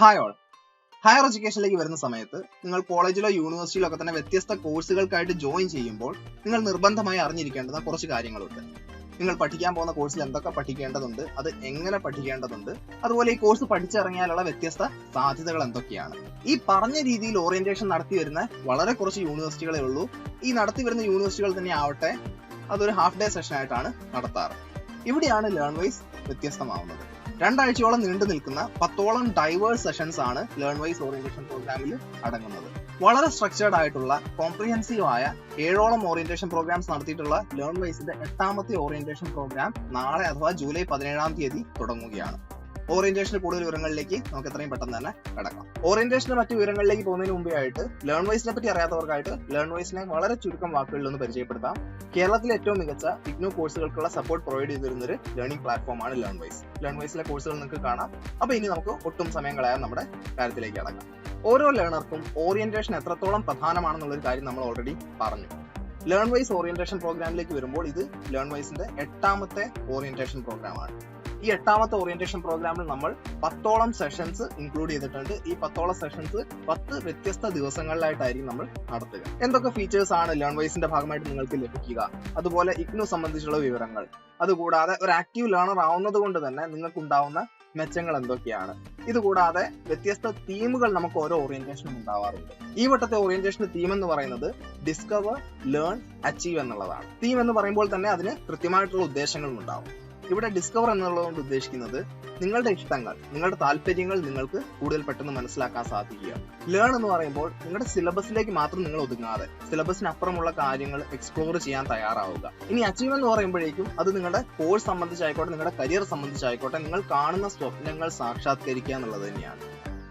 Hi all higher എഡ്യൂക്കേഷനിലേക്ക് വരുന്ന സമയത്ത് നിങ്ങൾ കോളേജിലോ യൂണിവേഴ്സിറ്റിയിലോ ഒക്കെ തന്നെ വ്യത്യസ്ത കോഴ്സുകൾക്കായിട്ട് ജോയിൻ ചെയ്യുമ്പോൾ നിങ്ങൾ നിർബന്ധമായി അറിഞ്ഞിരിക്കേണ്ടുന്ന കുറച്ച് കാര്യങ്ങളുണ്ട്. നിങ്ങൾ പഠിക്കാൻ പോകുന്ന കോഴ്സിൽ എന്തൊക്കെ പഠിക്കേണ്ടതുണ്ട് അത് എങ്ങനെ പഠിക്കേണ്ടതുണ്ട് അതുപോലെ ഈ കോഴ്സ് പഠിച്ചിറങ്ങിയാലുള്ള വ്യത്യസ്ത സാധ്യതകൾ എന്തൊക്കെയാണ്. ഈ പറഞ്ഞ രീതിയിൽ ഓറിയന്റേഷൻ നടത്തി വരുന്ന വളരെ കുറച്ച് യൂണിവേഴ്സിറ്റികളെ ഉള്ളൂ. ഈ നടത്തി വരുന്ന യൂണിവേഴ്സിറ്റികൾ തന്നെ ആവട്ടെ അതൊരു ഹാഫ് ഡേ സെഷൻ ആയിട്ടാണ് നടത്താറ്. ഇവിടെയാണ് ലേൺ വൈസ് വ്യത്യസ്തമാവുന്നത്. രണ്ടാഴ്ചയോളം നീണ്ടു നിൽക്കുന്ന പത്തോളം ഡൈവേഴ്സ് സെഷൻസ് ആണ് ലേൺ വൈസ് ഓറിയന്റേഷൻ പ്രോഗ്രാമിൽ അടങ്ങുന്നത്. വളരെ സ്ട്രക്ചേർഡ് ആയിട്ടുള്ള കോംപ്രിഹെൻസീവ് ആയ ഏഴോളം ഓറിയന്റേഷൻ പ്രോഗ്രാംസ് നടത്തിയിട്ടുള്ള ലേൺ വൈസിന്റെ എട്ടാമത്തെ ഓറിയന്റേഷൻ പ്രോഗ്രാം നാളെ അഥവാ ജൂലൈ പതിനേഴാം തീയതി തുടങ്ങുകയാണ്. ഓറിയന്റേഷന് കൂടുതൽ വിവരങ്ങളിലേക്ക് നമുക്ക് എത്രയും പെട്ടെന്ന് തന്നെ കിടക്കാം. ഓറിയന്റേഷന് മറ്റു വിവരങ്ങളിലേക്ക് പോകുന്നതിന് മുമ്പേ ആയിട്ട് ലേൺ വൈസിനെ പറ്റി അറിയാത്തവർക്കായിട്ട് ലേൺ വൈസിനെ വളരെ ചുരുക്കം വാക്കുകളിൽ ഒന്ന് പരിചയപ്പെടുത്താം. കേരളത്തിലെ ഏറ്റവും മികച്ച ഇഗ്നോ കോഴ്സുകൾക്കുള്ള സപ്പോർട്ട് പ്രൊവൈഡ് ചെയ്തിരുന്ന ഒരു ലേണിംഗ് പ്ലാറ്റ്ഫോം ആണ് ലേൺ വൈസ് ലേൺ വൈസിലെ കോഴ്സുകൾ നിങ്ങൾക്ക് കാണാം. അപ്പൊ ഇനി നമുക്ക് ഒട്ടും സമയം കളയാൻ നമ്മുടെ കാര്യത്തിലേക്ക് കടക്കാം. ഓരോ ലേണർക്കും ഓറിയന്റേഷൻ എത്രത്തോളം പ്രധാനമാണെന്നുള്ള ഒരു കാര്യം നമ്മൾ ഓൾറെഡി പറഞ്ഞു. ലേൺ വൈസ് ഓറിയന്റേഷൻ പ്രോഗ്രാമിലേക്ക് വരുമ്പോൾ ഇത് ലേൺ വൈസിന്റെ എട്ടാമത്തെ ഓറിയന്റേഷൻ പ്രോഗ്രാമാണ് ഈ എട്ടാമത്തെ ഓറിയന്റേഷൻ പ്രോഗ്രാമിൽ നമ്മൾ പത്തോളം സെഷൻസ് ഇൻക്ലൂഡ് ചെയ്തിട്ടുണ്ട്. ഈ പത്തോളം സെഷൻസ് പത്ത് വ്യത്യസ്ത ദിവസങ്ങളിലായിട്ടായിരിക്കും നമ്മൾ നടത്തുക. എന്തൊക്കെ ഫീച്ചേഴ്സ് ആണ് ലേൺ വൈസിന്റെ ഭാഗമായിട്ട് നിങ്ങൾക്ക് ലഭിക്കുക? അതുപോലെ ഇഗ്നു സംബന്ധിച്ചുള്ള വിവരങ്ങൾ. അതുകൂടാതെ ഒരു ആക്റ്റീവ് ലേണർ ആവുന്നത് കൊണ്ട് തന്നെ നിങ്ങൾക്ക് ഉണ്ടാവുന്ന മെച്ചങ്ങൾ എന്തൊക്കെയാണ്? ഇതുകൂടാതെ വ്യത്യസ്ത തീമുകൾ നമുക്ക് ഓരോ ഓറിയന്റേഷനും ഉണ്ടാവാറുണ്ട്. ഈ വട്ടത്തെ ഓറിയന്റേഷൻ തീം എന്ന് പറയുന്നത് ഡിസ്കവർ ലേൺ അച്ചീവ് എന്നുള്ളതാണ്. തീം എന്ന് പറയുമ്പോൾ തന്നെ അതിന് കൃത്യമായിട്ടുള്ള ഉദ്ദേശങ്ങളും ഉണ്ടാവും ഇവിടെ ഡിസ്കവർ എന്നുള്ളതുകൊണ്ട് ഉദ്ദേശിക്കുന്നത് നിങ്ങളുടെ ഇഷ്ടങ്ങൾ നിങ്ങളുടെ താല്പര്യങ്ങൾ നിങ്ങൾക്ക് കൂടുതൽ പെട്ടെന്ന് മനസ്സിലാക്കാൻ സാധിക്കുക. ലേൺ എന്ന് പറയുമ്പോൾ നിങ്ങളുടെ സിലബസിലേക്ക് മാത്രം നിങ്ങൾ ഒതുങ്ങാതെ സിലബസിന് അപ്പുറമുള്ള കാര്യങ്ങൾ എക്സ്പ്ലോർ ചെയ്യാൻ തയ്യാറാവുക. ഇനി അച്ചീവ് എന്ന് പറയുമ്പോഴേക്കും അത് നിങ്ങളുടെ കോഴ്സ് സംബന്ധിച്ചായിക്കോട്ടെ നിങ്ങളുടെ കരിയർ സംബന്ധിച്ചായിക്കോട്ടെ നിങ്ങൾ കാണുന്ന സ്വപ്നങ്ങൾ സാക്ഷാത്കരിക്കുക എന്നുള്ളത് തന്നെയാണ്.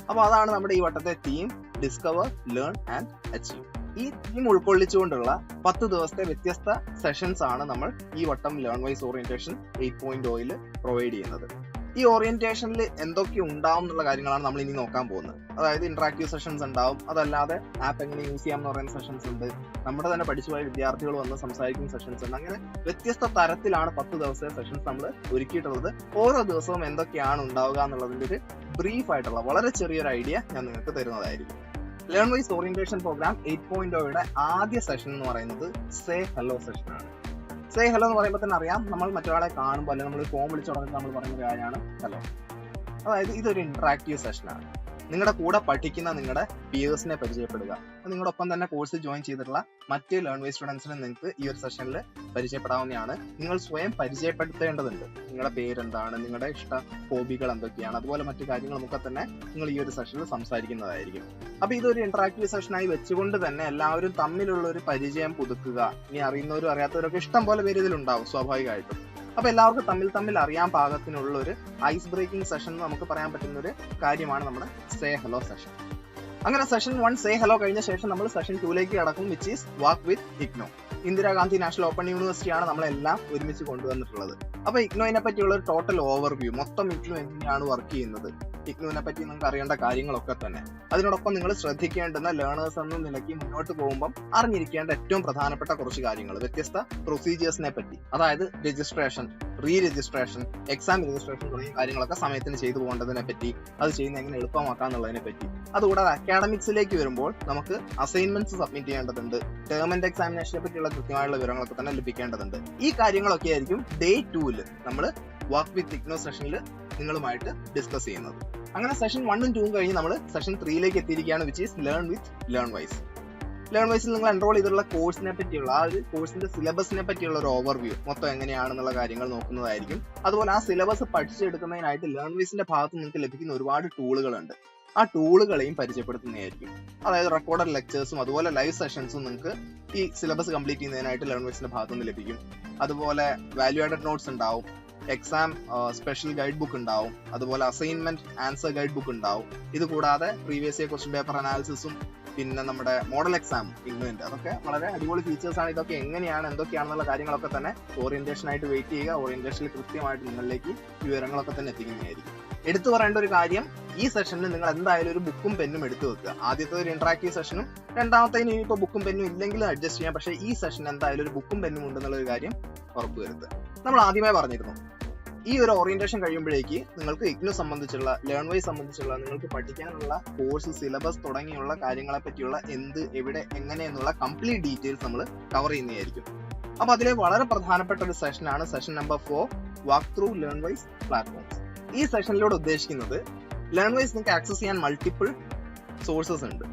അപ്പോൾ അതാണ് നമ്മുടെ ഈ വട്ടത്തെ theme discover learn and achieve ഈ തീം ഉൾക്കൊള്ളിച്ചുകൊണ്ടുള്ള പത്ത് ദിവസത്തെ വ്യത്യസ്ത സെഷൻസ് ആണ് നമ്മൾ ഈ വട്ടം learn wise orientation eight point oil provide ചെയ്യുന്നത്. ഈ ഓറിയന്റേഷനിൽ എന്തൊക്കെ ഉണ്ടാവും എന്നുള്ള കാര്യങ്ങളാണ് നമ്മൾ ഇനി നോക്കാൻ പോകുന്നത്. അതായത് ഇന്ററാക്റ്റീവ് സെഷൻസ് ഉണ്ടാവും. അതല്ലാതെ ആപ്പ് എങ്ങനെ യൂസ് ചെയ്യാം എന്ന് പറയുന്ന സെഷൻസ് ഉണ്ട്. നമ്മുടെ തന്നെ പഠിച്ചുപോയ വിദ്യാർത്ഥികൾ വന്ന് സംസാരിക്കുന്ന സെഷൻസ് ഉണ്ട്. അങ്ങനെ വ്യത്യസ്ത തരത്തിലാണ് പത്ത് ദിവസത്തെ സെഷൻസ് നമ്മൾ ഒരുക്കിയിട്ടുള്ളത്. ഓരോ ദിവസവും എന്തൊക്കെയാണ് ഉണ്ടാവുക എന്നുള്ളതിന്റെ ഒരു ബ്രീഫ് ആയിട്ടുള്ള വളരെ ചെറിയൊരു ഐഡിയ ഞാൻ നിങ്ങൾക്ക് തരുന്നതായിരിക്കും. Learnwise orientation program eight point ആദ്യ സെഷൻ എന്ന് പറയുന്നത് സേ ഹലോ സെഷൻ ആണ്. സേ ഹലോ എന്ന് പറയുമ്പോൾ തന്നെ അറിയാം നമ്മൾ മറ്റൊരാളെ കാണുമ്പോൾ അല്ലെങ്കിൽ നമ്മൾ ഫോം വിളിച്ചു തുടങ്ങുമ്പോൾ നമ്മൾ പറയുന്ന കാര്യമാണ് ഹലോ അതായത് ഇതൊരു ഇന്ററാക്റ്റീവ് സെഷനാണ് നിങ്ങളുടെ കൂടെ പഠിക്കുന്ന നിങ്ങളുടെ പിയേഴ്സിനെ പരിചയപ്പെടുക. നിങ്ങളുടെ ഒപ്പം തന്നെ കോഴ്സ് ജോയിൻ ചെയ്തിട്ടുള്ള മറ്റ് ലേൺ വേ സ്റ്റുഡൻസിനെ നിങ്ങൾക്ക് ഈ ഒരു സെഷനിൽ പരിചയപ്പെടാവുന്നതാണ്. നിങ്ങൾ സ്വയം പരിചയപ്പെടുത്തേണ്ടതുണ്ട്. നിങ്ങളുടെ പേരെന്താണ് നിങ്ങളുടെ ഇഷ്ട ഹോബികൾ എന്തൊക്കെയാണ് അതുപോലെ മറ്റു കാര്യങ്ങളുമൊക്കെ തന്നെ നിങ്ങൾ ഈ ഒരു സെഷനിൽ സംസാരിക്കുന്നതായിരിക്കും. അപ്പൊ ഇതൊരു ഇന്ററാക്റ്റീവ് സെഷനായി വെച്ചുകൊണ്ട് തന്നെ എല്ലാവരും തമ്മിലുള്ള ഒരു പരിചയം പുതുക്കുക. ഇനി അറിയുന്നവരും അറിയാത്തവരൊക്കെ ഇഷ്ടം പോലെ പേര് ഇതിലുണ്ടാവും സ്വാഭാവികമായിട്ടും. അപ്പൊ എല്ലാവർക്കും തമ്മിൽ തമ്മിൽ അറിയാൻ പാകത്തിനുള്ള ഒരു ഐസ് ബ്രേക്കിംഗ് സെഷൻ നമുക്ക് പറയാൻ പറ്റുന്ന ഒരു കാര്യമാണ് നമ്മുടെ സേ ഹലോ സെഷൻ അങ്ങനെ സെഷൻ വൺ സേ ഹലോ കഴിഞ്ഞ ശേഷം നമ്മൾ സെഷൻ ടൂലേക്ക് കടക്കും which is walk with IGNOU Indira Gandhi national open യൂണിവേഴ്സിറ്റിയാണ് നമ്മളെല്ലാം ഒരുമിച്ച് കൊണ്ടുവന്നിട്ടുള്ളത്. അപ്പൊ ഇഗ്നോയിനെ പറ്റിയുള്ള ഒരു ടോട്ടൽ ഓവർവ്യൂ മൊത്തം ഇഗ്നോ എങ്ങനെയാണ് വർക്ക് ചെയ്യുന്നത്? ഇഗ്നുവിനെ പറ്റി നിങ്ങൾക്ക് അറിയേണ്ട കാര്യങ്ങളൊക്കെ തന്നെ. അതിനോടൊപ്പം നിങ്ങൾ ശ്രദ്ധിക്കേണ്ടുന്ന ലേണേഴ്സ് എന്ന നിലയ്ക്ക് മുന്നോട്ട് പോകുമ്പോൾ അറിഞ്ഞിരിക്കേണ്ട ഏറ്റവും പ്രധാനപ്പെട്ട കുറച്ച് കാര്യങ്ങൾ വ്യത്യസ്ത പ്രൊസീജിയേഴ്സിനെ പറ്റി. അതായത് registration re registration exam registration തുടങ്ങിയ കാര്യങ്ങളൊക്കെ സമയത്തിന് ചെയ്തു പോകേണ്ടതിനെ പറ്റി അത് ചെയ്യുന്ന എങ്ങനെ എളുപ്പമാക്കാന്നുള്ളതിനെ പറ്റി. അതുകൂടാതെ അക്കാഡമിക്സിലേക്ക് വരുമ്പോൾ നമുക്ക് അസൈൻമെന്റ്സ് സബ്മിറ്റ് ചെയ്യേണ്ടതുണ്ട്. ടേം ആൻഡ് എക്സാമിനേഷനെ പറ്റിയുള്ള കൃത്യമായുള്ള വിവരങ്ങളൊക്കെ തന്നെ ലഭിക്കേണ്ടതുണ്ട്. ഈ കാര്യങ്ങളൊക്കെ ആയിരിക്കും ഡേ ടൂൽ നമ്മൾ വാക്ക് വിത്ത് ഇഗ്നോ സെഷനിൽ നിങ്ങളുമായിട്ട് ഡിസ്കസ് ചെയ്യുന്നത്. അങ്ങനെ സെഷൻ വണ്ണും ടൂവും കഴിഞ്ഞ് നമ്മൾ സെഷൻ ത്രീയിലേക്ക് എത്തിയിരിക്കുകയാണ് which is learn with Learnwise learn വൈസിൽ നിങ്ങൾ എൻറോൾ ചെയ്തിട്ടുള്ള കോഴ്സിനെ പറ്റിയുള്ള ആ ഒരു കോഴ്സിന്റെ സിലബസിനെ പറ്റിയുള്ള ഒരു ഓവർവ്യൂ മൊത്തം എങ്ങനെയാണെന്നുള്ള കാര്യങ്ങൾ നോക്കുന്നതായിരിക്കും. അതുപോലെ ആ സിലബസ് പഠിച്ചെടുക്കുന്നതിനായിട്ട് ലേൺ വൈസിന്റെ ഭാഗത്ത് നിങ്ങൾക്ക് ലഭിക്കുന്ന ഒരുപാട് ടൂളുകളുണ്ട് ആ ടൂളുകളെയും പരിചയപ്പെടുത്തുന്നതായിരിക്കും. അതായത് റെക്കോർഡഡ് ലെക്ചേഴ്സും അതുപോലെ ലൈവ് സെഷൻസും നിങ്ങൾക്ക് ഈ സിലബസ് കംപ്ലീറ്റ് ചെയ്യുന്നതിനായിട്ട് ലേൺ വൈസിന്റെ ഭാഗത്തുനിന്ന് ലഭിക്കും. അതുപോലെ വാല്യൂ ആഡഡ് നോട്ട്സ് ഉണ്ടാവും. എക്സാം സ്പെഷ്യൽ ഗൈഡ് ബുക്ക് ഉണ്ടാവും. അതുപോലെ അസൈൻമെന്റ് ആൻസർ ഗൈഡ് ബുക്ക് ഉണ്ടാവും. ഇത് കൂടാതെ പ്രീവിയസ് ഇയർ ക്വസ്റ്റ്യൻ പേപ്പർ അനാലിസിസും പിന്നെ നമ്മുടെ മോഡൽ എക്സാം ഇഗ്നുവിന്റെ അതൊക്കെ വളരെ അടിപൊളി ഫീച്ചേഴ്സ് ആണ്. ഇതൊക്കെ എങ്ങനെയാണ് എന്തൊക്കെയാണെന്നുള്ള കാര്യങ്ങളൊക്കെ തന്നെ ഓറിയന്റേഷൻ ആയിട്ട് വെയിറ്റ് ചെയ്യുക. ഓറിയന്റേഷനിൽ കൃത്യമായിട്ട് നിങ്ങളിലേക്ക് വിവരങ്ങളൊക്കെ തന്നെ എത്തിക്കുന്നതായിരിക്കും. എടുത്തു പറയേണ്ട ഒരു കാര്യം ഈ സെഷനിൽ നിങ്ങൾ എന്തായാലും ഒരു ബുക്കും പെന്നും എടുത്തു വെക്കുക. ആദ്യത്തെ ഒരു ഇന്ററാക്റ്റീവ് സെഷനും രണ്ടാമത്തെ ഇനിയിപ്പോൾ ബുക്കും പെന്നും ഇല്ലെങ്കിൽ അഡ്ജസ്റ്റ് ചെയ്യാം. പക്ഷേ ഈ സെഷൻ എന്തായാലും ഒരു ബുക്കും പെന്നും ഉണ്ടെന്നുള്ള ഒരു കാര്യം ഉറപ്പുവരുത്തുക നമ്മൾ ആദ്യമേ പറഞ്ഞിരുന്നു ഈ ഒരു ഓറിയന്റേഷൻ കഴിയുമ്പോഴേക്ക് നിങ്ങൾക്ക് ഇഗ്നു സംബന്ധിച്ചുള്ള ലേൺ വൈസ് സംബന്ധിച്ചുള്ള നിങ്ങൾക്ക് പഠിക്കാനുള്ള കോഴ്സ് സിലബസ് തുടങ്ങിയുള്ള കാര്യങ്ങളെ പറ്റിയുള്ള എന്ത് എവിടെ എങ്ങനെ എന്നുള്ള കംപ്ലീറ്റ് ഡീറ്റെയിൽസ് നമ്മൾ കവർ ചെയ്യുന്നതായിരിക്കും. അപ്പൊ അതിലെ വളരെ പ്രധാനപ്പെട്ട ഒരു സെഷനാണ് session number four walk through Learnwise platforms ഈ സെഷനിലൂടെ ഉദ്ദേശിക്കുന്നത് ലേൺ വൈസ് നിങ്ങൾക്ക് ആക്സസ് ചെയ്യാൻ മൾട്ടിപ്പിൾ സോഴ്സസ് ഉണ്ട്.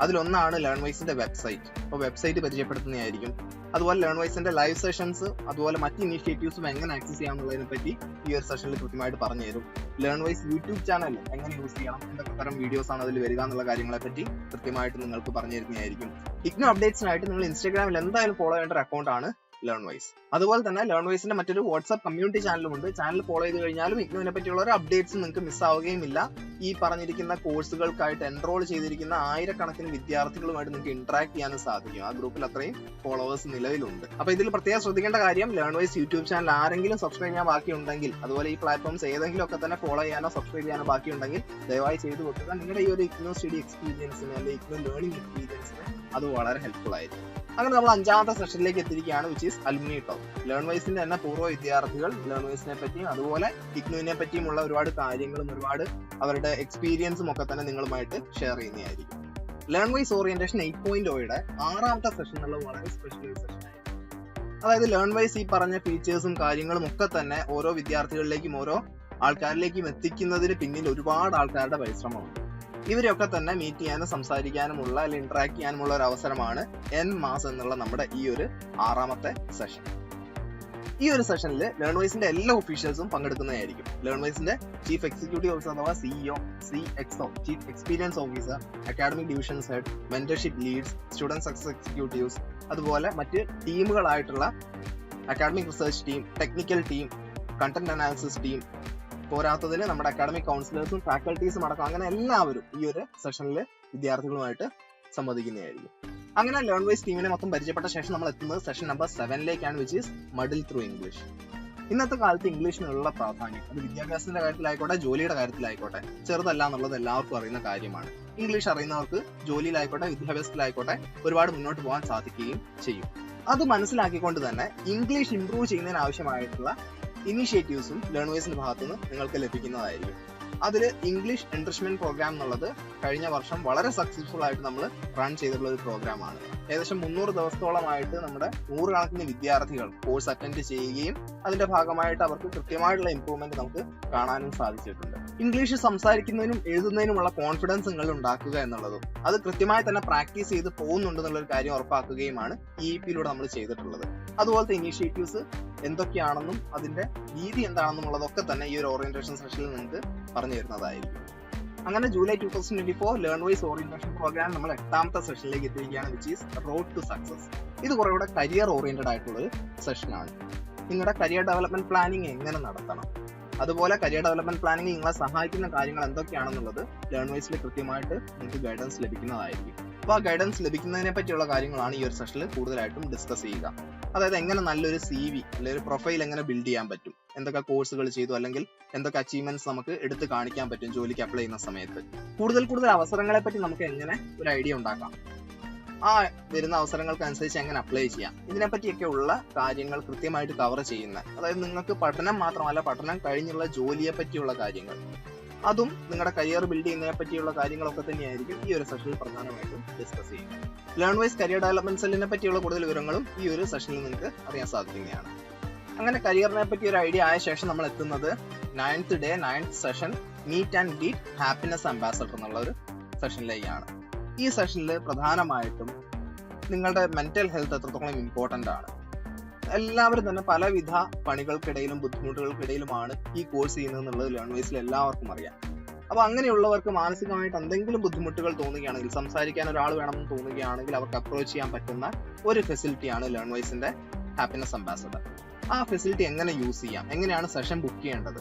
അതിലൊന്നാണ് ലേൺ വൈസിന്റെ വെബ്സൈറ്റ് അപ്പോൾ വെബ്സൈറ്റ് പരിചയപ്പെടുത്തുന്നതായിരിക്കും. അതുപോലെ ലേൺ വൈസിന്റെ ലൈവ് സെഷൻസ് അതുപോലെ മറ്റ് ഇനീഷ്യേറ്റീവ്സും എങ്ങനെ ആക്സസ് ചെയ്യാം എന്നുള്ളതിനെ പറ്റി ഈ ഒരു സെഷനിൽ കൃത്യമായിട്ട് പറഞ്ഞു തരും. ലേൺ വൈസ് യൂട്യൂബ് ചാനൽ എങ്ങനെ യൂസ് ചെയ്യണം എന്തൊക്കെ തരം വീഡിയോസ് ആണ് അതിൽ വരിക എന്നുള്ള കാര്യങ്ങളെ പറ്റി കൃത്യമായിട്ട് നിങ്ങൾക്ക് പറഞ്ഞു തരുന്നതായിരിക്കും. ഇഗ്നോ അപ്ഡേറ്റ്സിനായിട്ട് നിങ്ങൾ ഇൻസ്റ്റാഗ്രാമിൽ എന്തായാലും ഫോളോ ചെയ്യേണ്ട ഒരു അക്കൗണ്ട് ആണ്. ലേൺ വൈസ് അതുപോലെ തന്നെ ലേൺ വൈസിന്റെ മറ്റൊരു വാട്സ്ആപ്പ് കമ്മ്യൂണിറ്റി ചാനലും ഉണ്ട്. ചാനൽ ഫോളോ ചെയ്ത് കഴിഞ്ഞാലും ഇഗ്നോനെ പറ്റിയുള്ള ഒരു അപ്ഡേറ്റ്സ് നിങ്ങൾക്ക് മിസ് ആവുകയുമില്ല. ഈ പറഞ്ഞിരിക്കുന്ന കോഴ്സുകൾക്കായിട്ട് എൻറോൾ ചെയ്തിരിക്കുന്ന ആയിരക്കണക്കിന് വിദ്യാർത്ഥികളുമായിട്ട് നിങ്ങൾക്ക് ഇന്ററാക്ട് ചെയ്യാനും സാധിക്കും. ആ ഗ്രൂപ്പിൽ അത്രയും ഫോളോവേഴ്സ് നിലവിലുണ്ട്. അപ്പൊ ഇതിൽ പ്രത്യേകം ശ്രദ്ധിക്കേണ്ട കാര്യം ലേൺ വൈസ് യൂട്യൂബ് ചാനൽ ആരെങ്കിലും സബ്സ്ക്രൈബ് ചെയ്യാൻ ബാക്കിയുണ്ടെങ്കിൽ അതുപോലെ ഈ പ്ലാറ്റ്ഫോംസ് ഏതെങ്കിലും ഒക്കെ തന്നെ ഫോളോ ചെയ്യാനോ സബ്സ്ക്രൈബ് ചെയ്യാനോ ബാക്കിയുണ്ടെങ്കിൽ ദയവായി ചെയ്തു കൊടുക്കുക നിങ്ങളുടെ ഈ ഒരു ഇഗ്നോ സ്റ്റഡി എക്സ്പീരിയൻസിന് അല്ലെങ്കിൽ ഇഗ്നോ ലേണിംഗ് എക്സ്പീരിയൻസിന് അത് വളരെ ഹെൽപ്ഫുൾ ആയിരിക്കും. അങ്ങനെ നമ്മൾ അഞ്ചാമത്തെ സെഷനിലേക്ക് എത്തിയിരിക്കുകയാണ് which is alumni talk learn വൈസിന്റെ തന്നെ പൂർവ വിദ്യാർത്ഥികൾ ലേൺ വൈസിനെ പറ്റിയും അതുപോലെ ഇഗ്നുവിനെ പറ്റിയുമുള്ള ഒരുപാട് കാര്യങ്ങളും ഒരുപാട് അവരുടെ എക്സ്പീരിയൻസും ഒക്കെ തന്നെ നിങ്ങളുമായിട്ട് ഷെയർ ചെയ്യുന്നതായിരിക്കും. Learn wise orientation eight point ഓയുടെ ആറാമത്തെ സെഷൻ എന്നുള്ളത് വളരെ സ്പെഷ്യൽ സെഷൻ അതായത് ലേൺ വൈസ് ഈ പറഞ്ഞ ഫീച്ചേഴ്സും കാര്യങ്ങളും ഒക്കെ തന്നെ ഓരോ വിദ്യാർത്ഥികളിലേക്കും ഓരോ ആൾക്കാരിലേക്കും എത്തിക്കുന്നതിന് പിന്നിൽ ഒരുപാട് ആൾക്കാരുടെ പരിശ്രമമുണ്ട്. ഇവരെയൊക്കെ തന്നെ മീറ്റ് ചെയ്യാനും സംസാരിക്കാനുമുള്ള അല്ലെങ്കിൽ ഇന്ററാക്ട് ചെയ്യാനുമുള്ള ഒരു അവസരമാണ് എൻ മാസ് എന്നുള്ള നമ്മുടെ ഈ ഒരു ആറാമത്തെ സെഷൻ ഈ ഒരു സെഷനിൽ ലേൺ വൈസിന്റെ എല്ലാ ഒഫീഷ്യൽസും പങ്കെടുക്കുന്നതായിരിക്കും. ലേൺ വൈസിന്റെ ചീഫ് എക്സിക്യൂട്ടീവ് ഓഫീസർ അഥവാ CEO CXO chief experience officer academic division head mentorship leads student success executives അതുപോലെ മറ്റ് ടീമുകളായിട്ടുള്ള academic research team technical team content analysis team പോരാത്തതിന് നമ്മുടെ അക്കാഡമിക് കൗൺസിലേഴ്സും ഫാക്കൽറ്റീസും അടക്കം അങ്ങനെ എല്ലാവരും ഈ ഒരു സെഷനിൽ വിദ്യാർത്ഥികളുമായിട്ട് സംവദിക്കുന്നതായിരിക്കും. അങ്ങനെ ലേൺ വൈസ് ടീമിനെ മൊത്തം പരിചയപ്പെട്ട ശേഷം നമ്മൾ എത്തുന്നത് session number സെവനിലേക്കാണ് which is muddle through English ഇന്നത്തെ കാലത്ത് ഇംഗ്ലീഷിനുള്ള പ്രാധാന്യം അത് വിദ്യാഭ്യാസത്തിന്റെ കാര്യത്തിലായിക്കോട്ടെ ജോലിയുടെ കാര്യത്തിലായിക്കോട്ടെ ചെറുതല്ല എന്നുള്ളത് എല്ലാവർക്കും അറിയുന്ന കാര്യമാണ്. ഇംഗ്ലീഷ് അറിയുന്നവർക്ക് ജോലിയിലായിക്കോട്ടെ വിദ്യാഭ്യാസത്തിലായിക്കോട്ടെ ഒരുപാട് മുന്നോട്ട് പോകാൻ സാധിക്കുകയും ചെയ്യും. അത് മനസ്സിലാക്കിക്കൊണ്ട് തന്നെ ഇംഗ്ലീഷ് ഇംപ്രൂവ് ചെയ്യുന്നതിന് ആവശ്യമായിട്ടുള്ള ഇനിഷ്യേറ്റീവ്സും ലേണേഴ്സിന്റെ ഭാഗത്തുനിന്ന് നിങ്ങൾക്ക് ലഭിക്കുന്നതായിരിക്കും. അതിൽ ഇംഗ്ലീഷ് എൻട്രിഷ്മെന്റ് പ്രോഗ്രാം എന്നുള്ളത് കഴിഞ്ഞ വർഷം വളരെ സക്സസ്ഫുൾ ആയിട്ട് നമ്മൾ റൺ ചെയ്തിട്ടുള്ള ഒരു പ്രോഗ്രാമാണ് ഏകദേശം മുന്നൂറ് ദിവസത്തോളമായിട്ട് നമ്മുടെ നൂറുകണക്കിന് വിദ്യാർത്ഥികൾ കോഴ്സ് അറ്റൻഡ് ചെയ്യുകയും അതിന്റെ ഭാഗമായിട്ട് അവർക്ക് കൃത്യമായിട്ടുള്ള ഇമ്പ്രൂവ്മെന്റ് നമുക്ക് കാണാനും സാധിച്ചിട്ടുണ്ട്. ഇംഗ്ലീഷ് സംസാരിക്കുന്നതിനും എഴുതുന്നതിനുമുള്ള കോൺഫിഡൻസ് നിങ്ങൾ ഉണ്ടാക്കുക എന്നുള്ളതും അത് കൃത്യമായി തന്നെ പ്രാക്ടീസ് ചെയ്ത് പോകുന്നുണ്ടെന്നുള്ള ഒരു കാര്യം ഉറപ്പാക്കുകയുമാണ് ഇ പിയിലൂടെ നമ്മൾ ചെയ്തിട്ടുള്ളത്. അതുപോലത്തെ ഇനീഷ്യേറ്റീവ്സ് എന്തൊക്കെയാണെന്നും അതിന്റെ രീതി എന്താണെന്നുമുള്ളതൊക്കെ തന്നെ ഈ ഒരു ഓറിയന്റേഷൻ സെഷനിൽ നിങ്ങൾക്ക് പറഞ്ഞു തരുന്നതായിരിക്കും. അങ്ങനെ July two thousand twenty four Learnwise orientation program നമ്മൾ എട്ടാമത്തെ സെഷനിലേക്ക് എത്തിയിരിക്കുകയാണ് which is road to success ഇത് കുറേ കൂടെ കരിയർ ഓറിയന്റഡ് ആയിട്ടുള്ള ഒരു സെഷനാണ് നിങ്ങളുടെ കരിയർ ഡെവലപ്മെന്റ് പ്ലാനിങ് എങ്ങനെ നടത്തണം? അതുപോലെ കരിയർ ഡെവലപ്മെന്റ് പ്ലാനിങ് നിങ്ങളെ സഹായിക്കുന്ന കാര്യങ്ങൾ എന്തൊക്കെയാണെന്നുള്ളത് ലേൺ വൈസിൽ കൃത്യമായിട്ട് നിങ്ങൾക്ക് ഗൈഡൻസ് ലഭിക്കുന്നതായിരിക്കും. അപ്പോൾ ആ ഗൈഡൻസ് ലഭിക്കുന്നതിനെ പറ്റിയുള്ള കാര്യങ്ങളാണ് ഈ ഒരു സെഷനിൽ കൂടുതലായിട്ടും ഡിസ്കസ് ചെയ്യുക. അതായത് എങ്ങനെ നല്ലൊരു സി വി അല്ലെങ്കിൽ ഒരു പ്രൊഫൈൽ എങ്ങനെ ബിൽഡ് ചെയ്യാൻ പറ്റും? എന്തൊക്കെ കോഴ്സുകൾ ചെയ്തു അല്ലെങ്കിൽ എന്തൊക്കെ അച്ചീവ്മെന്റ്സ് നമുക്ക് എടുത്ത് കാണിക്കാൻ പറ്റും ജോലിക്ക് അപ്ലൈ ചെയ്യുന്ന സമയത്ത്? കൂടുതൽ കൂടുതൽ അവസരങ്ങളെ പറ്റി നമുക്ക് എങ്ങനെ ഒരു ഐഡിയ ഉണ്ടാക്കാം? ആ വരുന്ന അവസരങ്ങൾക്കനുസരിച്ച് എങ്ങനെ അപ്ലൈ ചെയ്യാം? ഇതിനെപ്പറ്റിയൊക്കെ ഉള്ള കാര്യങ്ങൾ കൃത്യമായിട്ട് കവർ ചെയ്യുന്ന അതായത് നിങ്ങൾക്ക് പഠനം മാത്രമല്ല പഠനം കഴിഞ്ഞുള്ള ജോലിയെ പറ്റിയുള്ള കാര്യങ്ങൾ. അതും നിങ്ങളുടെ കരിയർ ബിൽഡ് ചെയ്യുന്നതിനെ പറ്റിയുള്ള കാര്യങ്ങളൊക്കെ തന്നെയായിരിക്കും ഈ ഒരു സെഷനിൽ പ്രധാനമായിട്ടും ഡിസ്കസ് ചെയ്യുന്നത്. ലേൺ വൈസ് കരിയർ ഡെവലപ്മെന്റ് സെല്ലിനെ പറ്റിയുള്ള കൂടുതൽ വിവരങ്ങളും ഈ ഒരു സെഷനിൽ നിങ്ങൾക്ക് അറിയാൻ സാധിക്കുന്നതാണ്. അങ്ങനെ കരിയറിനെ പറ്റി ഒരു ഐഡിയ ആയ ശേഷം നമ്മൾ എത്തുന്നത് ninth day ninth session meet and greet happiness ambassador എന്നുള്ള ഒരു സെഷനിലേക്കാണ് ഈ സെഷനിൽ പ്രധാനമായിട്ടും നിങ്ങളുടെ മെന്റൽ ഹെൽത്ത് എത്രത്തോളം ഇമ്പോർട്ടന്റ് ആണ്? എല്ലാവരും തന്നെ പലവിധ പണികൾക്കിടയിലും ബുദ്ധിമുട്ടുകൾക്കിടയിലുമാണ് ഈ കോഴ്സ് ചെയ്യുന്നത് എന്നുള്ളത് ലേൺ വൈസിൽ എല്ലാവർക്കും അറിയാം. അപ്പൊ അങ്ങനെയുള്ളവർക്ക് മാനസികമായിട്ട് എന്തെങ്കിലും ബുദ്ധിമുട്ടുകൾ തോന്നുകയാണെങ്കിൽ സംസാരിക്കാൻ ഒരാൾ വേണമെന്ന് തോന്നുകയാണെങ്കിൽ അവർക്ക് അപ്രോച്ച് ചെയ്യാൻ പറ്റുന്ന ഒരു ഫെസിലിറ്റിയാണ് ലേൺ വൈസിന്റെ ഹാപ്പിനെസ് അംബാസഡർ ആ ഫെസിലിറ്റി എങ്ങനെ യൂസ് ചെയ്യാം? എങ്ങനെയാണ് സെഷൻ ബുക്ക് ചെയ്യേണ്ടത്?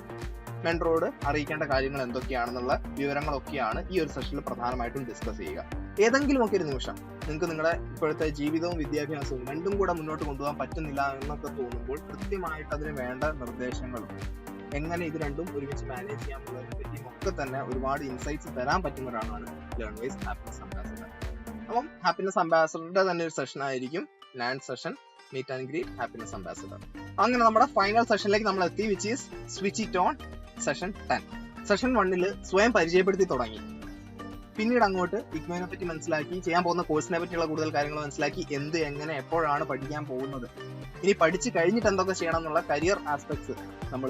മെൻട്രോട് അറിയിക്കേണ്ട കാര്യങ്ങൾ എന്തൊക്കെയാണെന്നുള്ള വിവരങ്ങളൊക്കെയാണ് ഈ ഒരു സെഷനിൽ പ്രധാനമായിട്ടും ഡിസ്കസ് ചെയ്യുക. ഏതെങ്കിലും ഒക്കെ ഒരു നിമിഷം നിങ്ങൾക്ക് നിങ്ങളുടെ ഇപ്പോഴത്തെ ജീവിതവും വിദ്യാഭ്യാസവും രണ്ടും കൂടെ മുന്നോട്ട് കൊണ്ടുപോകാൻ പറ്റുന്നില്ല എന്നൊക്കെ തോന്നുമ്പോൾ കൃത്യമായിട്ട് അതിന് വേണ്ട നിർദ്ദേശങ്ങളും എങ്ങനെ ഇത് രണ്ടും ഒരുമിച്ച് മാനേജ് ചെയ്യാമെന്നുള്ളതിനെ പറ്റിയും ഒക്കെ തന്നെ ഒരുപാട് ഇൻസൈറ്റ്സ് തരാൻ പറ്റുന്ന ഒരാളാണ് ലേൺ വൈസ് ഹാപ്പിനെസ് അംബാസഡർ അപ്പം ഹാപ്പിനെസ് അംബാസഡറുടെ തന്നെ ഒരു സെഷൻ ആയിരിക്കും land session meet and greet happiness ambassador അങ്ങനെ നമ്മുടെ ഫൈനൽ സെഷനിലേക്ക് നമ്മൾ എത്തി which is switch it on session ten session വണ്ണിൽ സ്വയം പരിചയപ്പെടുത്തി തുടങ്ങി. പിന്നീട് അങ്ങോട്ട് ഇഗ്നോനെ പറ്റി മനസ്സിലാക്കി ചെയ്യാൻ പോകുന്ന കോഴ്സിനെ പറ്റിയുള്ള കൂടുതൽ കാര്യങ്ങൾ മനസ്സിലാക്കി എന്ത് എങ്ങനെ എപ്പോഴാണ് പഠിക്കാൻ പോകുന്നത്. ഇനി പഠിച്ചു കഴിഞ്ഞിട്ട് എന്തൊക്കെ ചെയ്യണം എന്നുള്ള കരിയർ ആസ്പെക്ട്സ് നമ്മൾ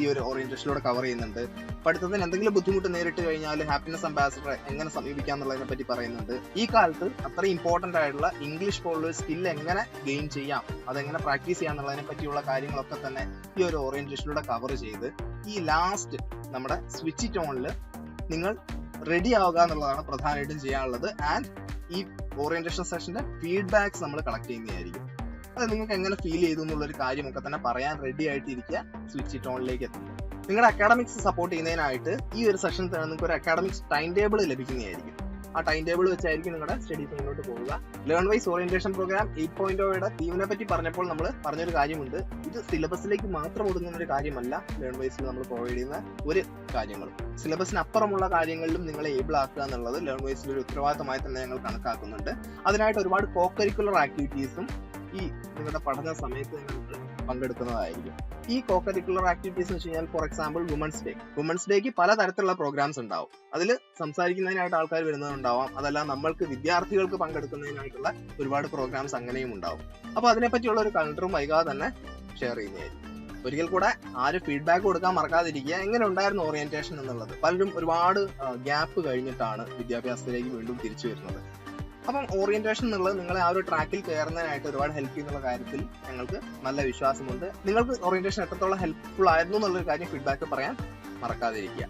ഈ ഒരു ഓറിയന്റേഷനിലൂടെ കവർ ചെയ്യുന്നുണ്ട്. പഠിത്തത്തിന് എന്തെങ്കിലും ബുദ്ധിമുട്ട് നേരിട്ട് കഴിഞ്ഞാൽ ഹാപ്പിനെസ് അംബാസിഡറെ എങ്ങനെ സമീപിക്കാം എന്നുള്ളതിനെ പറ്റി പറയുന്നുണ്ട്. ഈ കാലത്ത് അത്ര ഇമ്പോർട്ടന്റ് ആയിട്ടുള്ള ഇംഗ്ലീഷ് പോലുള്ള സ്കിൽ എങ്ങനെ ഗെയിൻ ചെയ്യാം അതെങ്ങനെ പ്രാക്ടീസ് ചെയ്യാം എന്നുള്ളതിനെ പറ്റിയുള്ള കാര്യങ്ങളൊക്കെ തന്നെ ഈ ഒരു ഓറിയന്റേഷനിലൂടെ കവർ ചെയ്ത് ഈ ലാസ്റ്റ് നമ്മുടെ സ്വിച്ച് ടോണിൽ നിങ്ങൾ റെഡി ആവുക എന്നുള്ളതാണ് പ്രധാനമായിട്ടും ചെയ്യാനുള്ളത്. ആൻഡ് ഈ ഓറിയന്റേഷൻ സെഷന്റെ ഫീഡ്ബാക്സ് നമ്മൾ കളക്ട് ചെയ്യുന്നതായിരിക്കും. അത് നിങ്ങൾക്ക് എങ്ങനെ ഫീൽ ചെയ്തു എന്നുള്ളൊരു കാര്യമൊക്കെ തന്നെ പറയാൻ റെഡി ആയിട്ടിരിക്കുക സ്വിച്ച് ടോണിലേക്ക് എത്തുമ്പോൾ നിങ്ങളുടെ അക്കാഡമിക്സ് സപ്പോർട്ട് ചെയ്യുന്നതിനായിട്ട് ഈ ഒരു സെഷൻ തന്നെ നിങ്ങൾക്ക് ഒരു അക്കാഡമിക്സ് ടൈം ടേബിൾ ലഭിക്കുന്നതായിരിക്കും. ആ ടൈം ടേബിൾ വെച്ചായിരിക്കും നിങ്ങളുടെ സ്റ്റഡീസ് മുന്നോട്ട് പോവുക. Learnwise orientation program eight point ഓയുടെ തീമിനെ പറ്റി പറഞ്ഞപ്പോൾ നമ്മൾ പറഞ്ഞൊരു കാര്യമുണ്ട്. ഇത് സിലബസിലേക്ക് മാത്രം ഒതുങ്ങുന്ന ഒരു കാര്യമല്ല ലേൺ വൈസിൽ നമ്മൾ പ്രൊവൈഡ് ചെയ്യുന്ന ഒരു കാര്യങ്ങളും. സിലബസിന് അപ്പുറമുള്ള കാര്യങ്ങളിലും നിങ്ങളെ ഏബിൾ ആക്കുക എന്നുള്ളത് ലേൺ വൈസിൽ ഒരു ഉത്തരവാദിത്തമായി തന്നെ ഞങ്ങൾ കണക്കാക്കുന്നുണ്ട്. അതിനായിട്ട് ഒരുപാട് കോ കരിക്കുലർ ആക്ടിവിറ്റീസും ഈ നിങ്ങളുടെ പഠന സമയത്ത് നിങ്ങൾക്ക് പങ്കെടുക്കുന്നതായിരിക്കും. ഈ കോ കരിക്കുലർ ആക്ടിവിറ്റീസ് എന്ന് വെച്ച് കഴിഞ്ഞാൽ for example women's day women's ഡേക്ക് പല തരത്തിലുള്ള പ്രോഗ്രാംസ് ഉണ്ടാവും. അതിൽ സംസാരിക്കുന്നതിനായിട്ട് ആൾക്കാർ വരുന്നതുണ്ടാവാം. അതല്ല നമ്മൾക്ക് വിദ്യാർത്ഥികൾക്ക് പങ്കെടുക്കുന്നതിനായിട്ടുള്ള ഒരുപാട് പ്രോഗ്രാംസ് അങ്ങനെയും ഉണ്ടാവും. അപ്പൊ അതിനെപ്പറ്റിയുള്ള ഒരു കണ്ടറും വൈകാതെ തന്നെ ഷെയർ ചെയ്യുന്നതായിരിക്കും. ഒരിക്കൽ കൂടെ ആര് ഫീഡ്ബാക്ക് കൊടുക്കാൻ മറക്കാതിരിക്കുക. എങ്ങനെ ഉണ്ടായിരുന്നു ഓറിയന്റേഷൻ എന്നുള്ളത്? പലരും ഒരുപാട് ഗ്യാപ്പ് കഴിഞ്ഞിട്ടാണ് വിദ്യാഭ്യാസത്തിലേക്ക് വീണ്ടും തിരിച്ചു വരുന്നത്. അപ്പം ഓറിയന്റേഷൻ എന്നുള്ളത് നിങ്ങളെ ആ ഒരു ട്രാക്കിൽ കയറുന്നതിനായിട്ട് ഒരുപാട് ഹെൽപ്പ് ചെയ്യുന്നുള്ള കാര്യത്തിൽ ഞങ്ങൾക്ക് നല്ല വിശ്വാസമുണ്ട്. നിങ്ങൾക്ക് ഓറിയന്റേഷൻ എത്രത്തോളം ഹെൽപ്ഫുൾ ആയിരുന്നു എന്നുള്ളൊരു കാര്യം ഫീഡ്ബാക്ക് പറയാൻ മറക്കാതിരിക്കുക.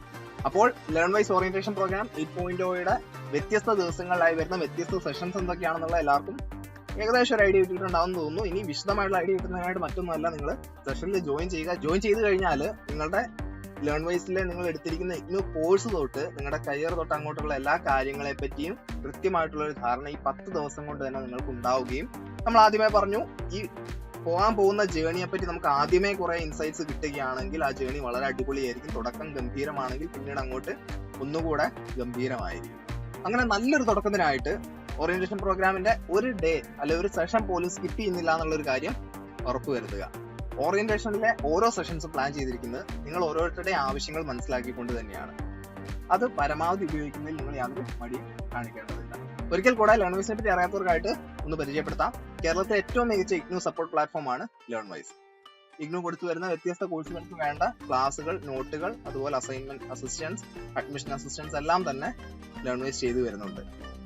അപ്പോൾ Learnwise orientation program eight point ഓയുടെ വ്യത്യസ്ത ദിവസങ്ങളിലായി വരുന്ന വ്യത്യസ്ത സെഷൻസ് എന്തൊക്കെയാണെന്നുള്ള എല്ലാവർക്കും ഏകദേശം ഒരു ഐഡിയ കിട്ടിയിട്ടുണ്ടാവും തോന്നുന്നു. ഇനി വിശദമായിട്ടുള്ള ഐഡിയ കിട്ടുന്നതിനായിട്ട് മറ്റൊന്നുമല്ല നിങ്ങൾ സെഷനിൽ ജോയിൻ ചെയ്യുക. ജോയിൻ ചെയ്ത് കഴിഞ്ഞാൽ നിങ്ങളുടെ ലേൺ വൈസിലെ നിങ്ങൾ എടുത്തിരിക്കുന്ന ഇഗ്നോ കോഴ്സ് തൊട്ട് നിങ്ങളുടെ കരിയർ തൊട്ട് അങ്ങോട്ടുള്ള എല്ലാ കാര്യങ്ങളെ പറ്റിയും കൃത്യമായിട്ടുള്ള ഒരു ധാരണ ഈ പത്ത് ദിവസം കൊണ്ട് തന്നെ നിങ്ങൾക്ക് ഉണ്ടാവുകയും നമ്മൾ ആദ്യമേ പറഞ്ഞു ഈ പോകാൻ പോകുന്ന ജേണിയെ പറ്റി നമുക്ക് ആദ്യമേ കുറെ ഇൻസൈറ്റ്സ് കിട്ടുകയാണെങ്കിൽ ആ ജേണി വളരെ അടിപൊളിയായിരിക്കും തുടക്കം ഗംഭീരമാണെങ്കിൽ പിന്നീട് അങ്ങോട്ട് ഒന്നുകൂടെ ഗംഭീരമായിരിക്കും. അങ്ങനെ നല്ലൊരു തുടക്കത്തിനായിട്ട് ഓറിയന്റേഷൻ പ്രോഗ്രാമിന്റെ ഒരു ഡേ അല്ലെ ഒരു സെഷൻ പോലും സ്കിപ്പ് ചെയ്യുന്നില്ല എന്നുള്ള ഒരു കാര്യം ഉറപ്പുവരുത്തുക. ഓറിയന്റേഷനിലെ ഓരോ സെഷൻസും പ്ലാൻ ചെയ്തിരിക്കുന്നത് നിങ്ങൾ ഓരോരുത്തരുടെ ആവശ്യങ്ങൾ മനസ്സിലാക്കിക്കൊണ്ട് തന്നെയാണ്. അത് പരമാവധി ഉപയോഗിക്കുന്നതിൽ നിങ്ങൾ യാതൊരു മടിയും കാണിക്കേണ്ടതില്ല. ഒരിക്കൽ കൂടെ ലേൺവൈസിനെ പറ്റി അറിയാത്തവർക്കായിട്ട് ഒന്ന് പരിചയപ്പെടുത്താം. കേരളത്തിലെ ഏറ്റവും മികച്ച ഇഗ്നു സപ്പോർട്ട് പ്ലാറ്റ്ഫോം ആണ് ലേൺവൈസ് ഇഗ്നു കൊടുത്തു വരുന്ന വ്യത്യസ്ത കോഴ്സുകൾക്ക് വേണ്ട ക്ലാസുകൾ നോട്ടുകൾ അതുപോലെ അസൈൻമെന്റ് അസിസ്റ്റൻസ് അഡ്മിഷൻ അസിസ്റ്റൻസ് എല്ലാം തന്നെ ലേൺ വൈസ് ചെയ്തു വരുന്നുണ്ട്.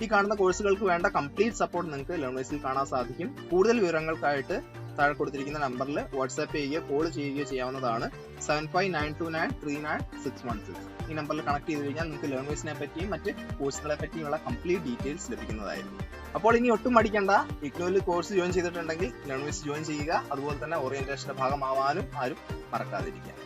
ഈ കാണുന്ന കോഴ്സുകൾക്ക് വേണ്ട കംപ്ലീറ്റ് സപ്പോർട്ട് നിങ്ങൾക്ക് ലേൺ വൈസിൽ കാണാൻ സാധിക്കും. കൂടുതൽ വിവരങ്ങൾക്കായിട്ട് താഴെ കൊടുത്തിരിക്കുന്ന നമ്പറിൽ വാട്സാപ്പ് ചെയ്യുകയോ കോൾ ചെയ്യുകയോ ചെയ്യാവുന്നതാണ് seven five nine two nine three nine six one six ഈ നമ്പറിൽ കണക്ട് ചെയ്ത് കഴിഞ്ഞാൽ നിങ്ങൾക്ക് ലാംഗ്വേജിനെ പറ്റിയും മറ്റ് കോഴ്സുകളെ പറ്റിയുള്ള കംപ്ലീറ്റ് ഡീറ്റെയിൽസ് ലഭിക്കുന്നതായിരിക്കും. അപ്പോൾ ഇനി ഒട്ടും മടിക്കണ്ട. ഇഗ്നോയിൽ കോഴ്സ് ജോയിൻ ചെയ്തിട്ടുണ്ടെങ്കിൽ ലാംഗ്വേജ് ജോയിൻ ചെയ്യുക. അതുപോലെ തന്നെ ഓറിയന്റേഷന്റെ ഭാഗമാവാനും ആരും മറക്കാതിരിക്കുക.